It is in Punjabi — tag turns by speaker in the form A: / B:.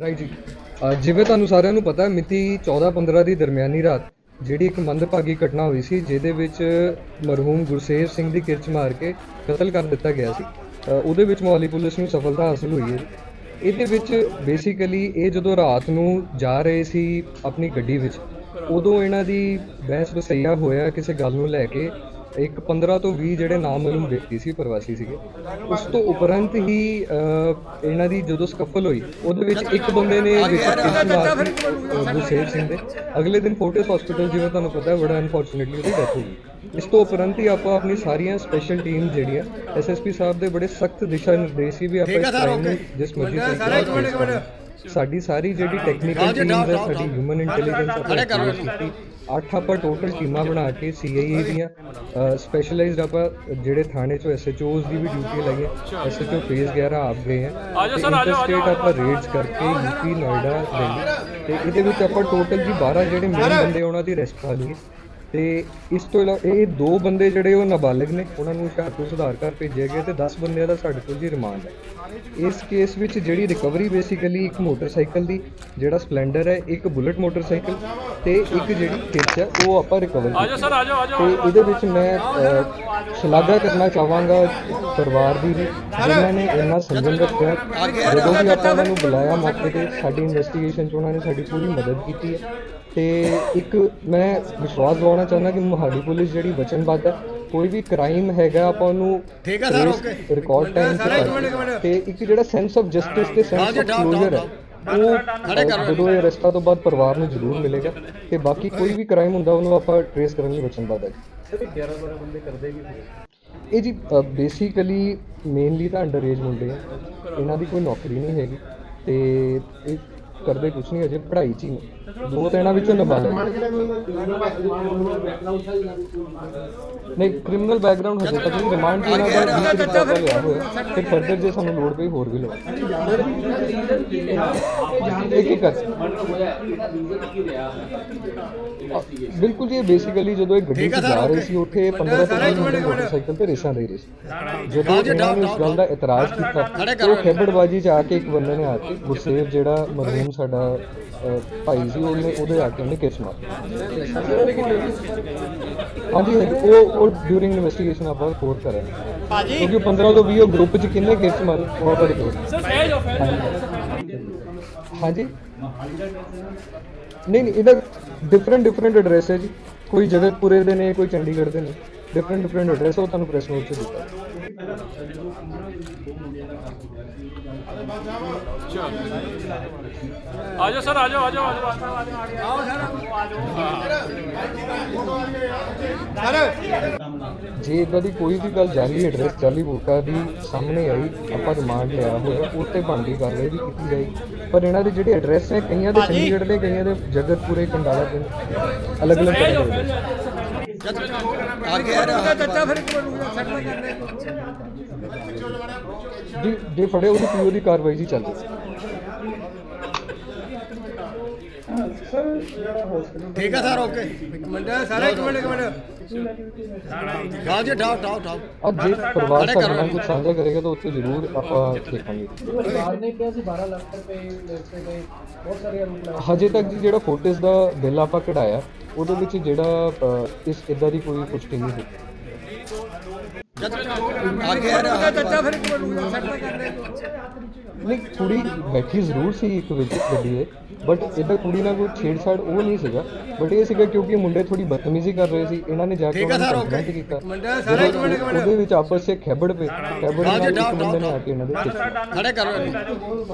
A: ਰਾਈਟ ਜੀ। ਜਿਵੇਂ ਤੁਹਾਨੂੰ ਸਾਰਿਆਂ ਨੂੰ ਪਤਾ ਹੈ ਮਿਤੀ 14-15 ਦੀ ਦਰਮਿਆਨੀ ਰਾਤ, ਜਿਹੜੀ ਇੱਕ ਮੰਦਭਾਗੀ ਘਟਨਾ ਹੋਈ ਸੀ, ਜਿਹਦੇ ਵਿੱਚ ਮਰਹੂਮ ਗੁਰਸੇਵ ਸਿੰਘ ਦੀ ਕਿਰਚ ਮਾਰ ਕੇ ਕਤਲ ਕਰ ਦਿੱਤਾ ਗਿਆ ਸੀ। ਉਹਦੇ ਵਿੱਚ ਮੋਹਾਲੀ ਪੁਲਿਸ ਨੂੰ ਸਫਲਤਾ ਹਾਸਲ ਹੋਈ ਹੈ ਇਹਦੇ ਵਿੱਚ ਬੇਸਿਕਲੀ ਇਹ ਜਦੋਂ ਰਾਤ ਨੂੰ ਜਾ ਰਹੇ ਸੀ ਆਪਣੀ ਗੱਡੀ ਵਿੱਚ, ਉਦੋਂ ਇਹਨਾਂ ਦੀ ਬਹਿਸ ਬਸਈਆ ਹੋਇਆ ਕਿਸੇ ਗੱਲ ਨੂੰ ਲੈ ਕੇ ਇੱਕ 15 ਤੋਂ 20 ਜਿਹੜੇ ਨਾਮਲੂਮ ਵਿਅਕਤੀ ਸੀ ਪ੍ਰਵਾਸੀ ਸੀਗੇ ਉਸ ਤੋਂ ਉਪਰੰਤ ਹੀ ਇਹਨਾਂ ਦੀ ਜਦੋਂ ਸਕਫਲ ਹੋਈ ਉਹਦੇ ਵਿੱਚ ਇੱਕ ਬੰਦੇ ਨੇ ਗੁਰਸੇਵ ਸਿੰਘ ਦੇ ਅਗਲੇ ਦਿਨ ਫੋਰਟਿਸ ਹਸਪੀਟਲ ਜਿਵੇਂ ਤੁਹਾਨੂੰ ਪਤਾ ਹੈ ਬੜਾ ਅਨਫੋਰਚੂਨੇਟਲੀ ਉਹਦੀ ਡੈਥ ਹੋ ਗਈ ਇਸ ਤੋਂ ਉਪਰੰਤ ਹੀ ਆਪਾਂ ਆਪਣੀ ਸਾਰੀਆਂ ਸਪੈਸ਼ਲ ਟੀਮ ਜਿਹੜੀਆਂ ਐਸਐਸਪੀ ਸਾਹਿਬ ਦੇ ਬੜੇ ਸਖਤ ਦਿਸ਼ਾ ਨਿਰਦੇਸ਼ ਸੀ ਵੀ ਆਪਾਂ ਇਸ ਨੂੰ ਜਿਸ ਮਰਜ਼ੀ ਤਰੀਕੇ ਸਾਡੀ ਸਾਰੀ ਜਿਹੜੀ ਟੈਕਨੀਕਲ ਟੀਮ ਹੈ ਸਾਡੀ ਹਿਊਮਨ ਇੰਟੈਲੀਜੈਂਸ ਆਪਾਂ ਅੱਠ ਆਪਾਂ ਟੋਟਲ ਟੀਮਾਂ ਬਣਾ ਕੇ ਸੀਆਈਏ ਦੀਆਂ ਸਪੈਸ਼ਲਾਈਜ਼ਡ ਆਪਾਂ ਜਿਹੜੇ ਥਾਣੇ ਚੋਂ ਐਸਐਚਓਜ਼ ਦੀ ਵੀ ਡਿਊਟੀ ਲੱਗੇ ਐਸਐਚਓ ਫੇਜ਼ 11 ਆਪ ਗਏ ਹੈ ਆਜੋ ਸਰ ਆਜੋ ਸਟੇਟ ਆਪਾਂ ਰੇਡਸ ਕਰਕੇ ਯੂਪੀ ਨੋਇਡਾ ਦਿੱਲੀ। ਤੇ ਇਹਦੇ ਵਿੱਚ ਆਪਾਂ ਟੋਟਲ ਜੀ 12 ਜਿਹੜੇ ਮੇਨ ਬੰਦੇ ਉਹਨਾਂ ਦੀ ਅਰੈਸਟ ਕਰ ਲਈ ਤੇ ਇਸ ਤੋਂ ਇਲਾਵਾ ਇਹ ਦੋ ਬੰਦੇ ਜਿਹੜੇ ਉਹ ਨਾਬਾਲਗ ਨੇ ਉਹਨਾਂ ਨੂੰ ਹੁਸ਼ਿਆਰਪੁਰ ਸੁਧਾਰ ਘਰ ਭੇਜਿਆ ਗਿਆ ਤੇ 10 ਬੰਦਿਆਂ ਦਾ ਸਾਡੇ ਕੋਲ ਜੀ ਰਿਮਾਂਡ ਹੈ। ਇਸ ਕੇਸ ਵਿੱਚ ਜਿਹੜੀ ਰਿਕਵਰੀ ਬੇਸਿਕਲੀ ਇੱਕ ਮੋਟਰਸਾਈਕਲ ਦੀ ਜਿਹੜਾ ਸਪਲੈਂਡਰ ਹੈ ਇੱਕ ਬੁਲਟ ਮੋਟਰਸਾਈਕਲ ਤੇ ਇੱਕ ਜਿਹੜੀ ਕਿਰਚ ਹੈ ਉਹ ਆਪਾਂ ਰਿਕਵਰ ਆਜੋ ਸਰ ਆਜੋ ਆਜੋ ਤੇ ਇਹਦੇ ਵਿੱਚ ਮੈਂ ਸ਼ਲਾਘਾ ਕਰਨਾ ਚਾਹਾਂਗਾ ਪਰਿਵਾਰ ਦੀ ਵੀ ਜਿਨ੍ਹਾਂ ਨੇ ਇੰਨਾ ਸੰਜਮ ਰੱਖਿਆ ਜਦੋਂ ਵੀ ਆਪਾਂ ਉਹਨਾਂ ਨੂੰ ਬੁਲਾਇਆ ਮੌਕੇ ਤੇ ਸਾਡੀ ਇਨਵੈਸਟੀਗੇਸ਼ਨ 'ਚ ਉਹਨਾਂ ਨੇ ਸਾਡੀ ਪੂਰੀ ਮਦਦ ਕੀਤੀ ਹੈ। ਤੇ ਇੱਕ ਮੈਂ ਵਿਸ਼ਵਾਸ ਦਿਵਾਉਣਾ ਚਾਹੁੰਦਾ ਕਿ ਮੁਹਾਲੀ ਪੁਲਿਸ ਜਿਹੜੀ ਵਚਨਬੱਧ ਹੈ ਕੋਈ ਵੀ ਕ੍ਰਾਈਮ ਹੈਗਾ ਆਪਾਂ ਉਹਨੂੰ
B: ਠੀਕ ਹੈ ਸਰ, ਓਕੇ।
A: ਰਿਕਾਰਡ ਟਾਈਮ ਤੇ ਇੱਕ ਜਿਹੜਾ ਸੈਂਸ ਆਫ ਜਸਟਿਸ ਤੇ ਸੈਂਸ ਆਫ ਕਲੋਜ਼ਰ ਹੈ ਉਹ ਅ, ਜਦੋਂ ਇਹ ਰਸਤਾ ਤੋਂ ਬਾਅਦ ਪਰਿਵਾਰ ਨੂੰ ਜ਼ਰੂਰ ਮਿਲੇਗਾ ਤੇ ਬਾਕੀ ਕੋਈ ਵੀ ਕ੍ਰਾਈਮ ਹੁੰਦਾ ਉਹਨੂੰ ਆਪਾਂ ਟ੍ਰੇਸ ਕਰਨ ਲਈ ਵਚਨਬੱਧ ਹੈ। ਇਹ ਜੀ ਬੇਸਿਕਲੀ ਮੇਨਲੀ ਤਾਂ ਅੰਡਰ ਏਜ ਮੁੰਡੇ ਆ ਇਹਨਾਂ ਦੀ ਕੋਈ ਨੌਕਰੀ ਨਹੀਂ ਹੈਗੀ ਤੇ ਇਹ ਕਰਦੇ ਕੁਛ ਨਹੀਂ ਅਜੇ ਪੜ੍ਹਾਈ 'ਚ ਹੀ ਨੇ। ਦੋ ਤਾਂ ਇਹਨਾਂ ਵਿੱਚੋਂ ਨਾਬਾਲਗ ਨਹੀਂ ਕ੍ਰਿਮੀਨਲ ਬੈਕਗ੍ਰਾਉਂਡ ਹਜੇ ਤੱਕ ਨਹੀਂ ਰਿਮਾਂਡ ਇਹਨਾਂ ਦਾ 20 ਤਰੀਕ ਦਾ ਲਿਆ ਹੋਇਆ। ਫਿਰ ਫਰਦਰ ਜੇ ਸਾਨੂੰ ਲੋੜ ਪਈ ਹੋਰ ਵੀ ਲਵਾ। ਇੱਕ ਇੱਕ ਕਰ ਬਿਲਕੁਲ ਜੀ ਬੇਸਿਕਲੀ ਜਦੋਂ ਇਹ ਗੱਡੀ 'ਚ ਜਾ ਰਹੇ ਸੀ ਉੱਥੇ 15 ਤੋਂ 20 ਮੁੰਡੇ ਮੋਟਰਸਾਈਕਲ ਤੇ ਰੇਸਾਂ ਦੇ ਰਹੇ ਸੀ। ਜਦੋਂ ਇਹਨਾਂ ਨੇ ਇਸ ਗੱਲ ਦਾ ਇਤਰਾਜ਼ ਕੀਤਾ ਤੇ ਉਹ ਖੇਬੜਬਾਜੀ 'ਚ ਆ ਕੇ ਇੱਕ ਬੰਦੇ ਨੇ ਆ ਕੇ ਗੁਰਸੇਵ ਜਿਹੜਾ ਮਰਹੂਮ ਸਾਡਾ ਅਹ, ਭਾਈ ਸੀ ਉਹਨੇ ਉਹਦੇ ਆ ਕੇ ਉਹਨੇ ਕਿਸ ਮਾਰ ਹਾਂਜੀ ਉਹ ਉਹ ਡਿਊਰਿੰਗ ਇਨਵੈਸਟੀਗੇਸ਼ਨ ਆਪਾਂ ਕਰਾਂਗੇ ਭਾਜੀ ਕਿਉਂਕਿ 15 ਤੋਂ 20 ਉਹ ਗਰੁੱਪ 'ਚ ਕਿੰਨੇ ਕੇਸ ਮਾਰੇ ਉਹ ਆਪਾਂ ਰਿਪੋਰਟ ਹਾਂਜੀ ਨਹੀਂ ਨਹੀਂ ਇਹਦਾ ਡਿਫਰੈਂਟ ਡਿਫਰੈਂਟ ਐਡਰੈਸ ਹੈ ਜੀ ਕੋਈ ਜਗਤਪੁਰੇ ਦੇ ਨੇ ਕੋਈ ਚੰਡੀਗੜ੍ਹ ਦੇ ਨੇ ਡਿਫਰੈਂਟ ਡਿਫਰੈਂਟ ਐਡਰੈਸ ਉਹ ਤੁਹਾਨੂੰ ਪ੍ਰੈਸ ਨੋਟ 'ਚ ਦਿੱਤਾ।
C: ਆਜੋ ਸਰ ਆਜੋ ਆਜੋ ਆਜੋ
A: ਜੇ ਇਦਾਂ ਦੀ ਕੋਈ ਵੀ ਗੱਲ ਜਾਲੀ ਐਡਰੈਸ ਜਾਲੀ ਵੋਟਾਂ ਦੀ ਸਾਹਮਣੇ ਆਈ ਆਪਾਂ ਰਿਮਾਂਡ ਲਿਆ ਹੋਇਆ ਉੱਤੇ ਬਣਦੀ ਕਾਰਵਾਈ ਵੀ ਕੀਤੀ ਜਾਏਗੀ ਪਰ ਇਹਨਾਂ ਦੇ ਜਿਹੜੇ ਐਡਰੈਸ ਨੇ ਕਈਆਂ ਦੇ ਚੰਡੀਗੜ੍ਹ ਦੇ ਕਈਆਂ ਦੇ ਜਗਤਪੁਰੇ ਕੰਡਾਲਾ ਪਿੰਡ ਅਲੱਗ-ਅਲੱਗ ਤਰ੍ਹਾਂ ਦੇ
B: ਆਗੇ ਆ ਰਿਹਾ
D: ਚਾਚਾ ਫਿਰ ਇੱਕ ਮਿੰਟ ਸੈਟਲ ਕਰਨੇ
A: ਜੇ ਫੜੇ ਉਹਦੀ ਪੀਓ ਦੀ ਕਾਰਵਾਈ ਜੀ ਚੱਲ ਰਹੀ
B: ਠੀਕ ਹੈ ਸਰ ਓਕੇ।
D: ਇੱਕ ਮਿੰਟ ਸਾਰੇ ਇੱਕ ਮਿੰਟ ਇੱਕ ਮਿੰਟ।
B: ਹਾਂ ਜੀ ਠਾਓ ਠਾਓ ਠਾਓ।
A: ਅੱਜ ਜੇ ਪਰਿਵਾਰ ਸਾਡੇ ਨਾਲ ਕੁਝ ਸਾਂਝਾ ਕਰੇਗਾ ਤਾਂ ਉੱਥੇ ਜ਼ਰੂਰ ਆਪਾਂ ਦੇਖਾਂਗੇ।
E: ਪਰਿਵਾਰ ਨੇ ਕਿਹਾ ਸੀ 12 ਲੱਖ ਰੁਪਏ ਲੈਤੇ ਗਏ। ਬਹੁਤ ਸਾਰੇ ਆਰੋਪ
A: ਹਜੇ ਤੱਕ ਜੀ ਜਿਹੜਾ ਫੋਟੋਸ ਦਾ ਬਿੱਲ ਆਪਾਂ ਕਢਾਇਆ ਉਹਦੇ ਵਿੱਚ ਜਿਹੜਾ ਅ, ਇਸ ਇਦਾਂ ਦੀ ਕੋਈ ਪੁਸ਼ਟੀ ਨਹੀਂ ਹੋਈ।
B: ਆਗੇ ਆ ਰਿਹਾ
A: ਨਹੀਂ ਕੁੜੀ ਬੈਠੀ ਜ਼ਰੂਰ ਸੀ ਇੱਕ ਵਿੱਚ ਗੱਡੀ ਦੇ ਬਟ ਇਹਦਾ ਕੁੜੀ ਨਾਲ ਕੋਈ ਛੇੜਛਾੜ ਉਹ ਨਹੀਂ ਸੀਗਾ ਬਟ ਇਹ ਸੀਗਾ ਕਿਉਂਕਿ ਮੁੰਡੇ ਥੋੜੀ ਬਦਤਮੀਜ਼ੀ ਕਰ ਰਹੇ ਸੀ ਇਹਨਾਂ ਨੇ ਜਾ ਕੇ ਉਹਨਾਂ ਨੂੰ। ਕੰਪਲੇਂਟ ਕੀਤਾ
D: ਮਿੰਟ ਸਾਰੇ ਇੱਕ ਮਿੰਟ
A: ਉਹਦੇ ਵਿੱਚ ਆਪਸ ਵਿੱਚ ਖੈਬੜ ਪਏ ਖੈਬੜ ਨਾਲ ਇੱਕ
B: ਡਾਊਟ,
A: ਬੰਦੇ ਨੇ
B: ਡਾਊਟ।
A: ਆ ਕੇ ਇਹਨਾਂ ਦੇ ਖਿੱਚ ਲਿਆ।
B: ਖੜੇ ਕਰੋ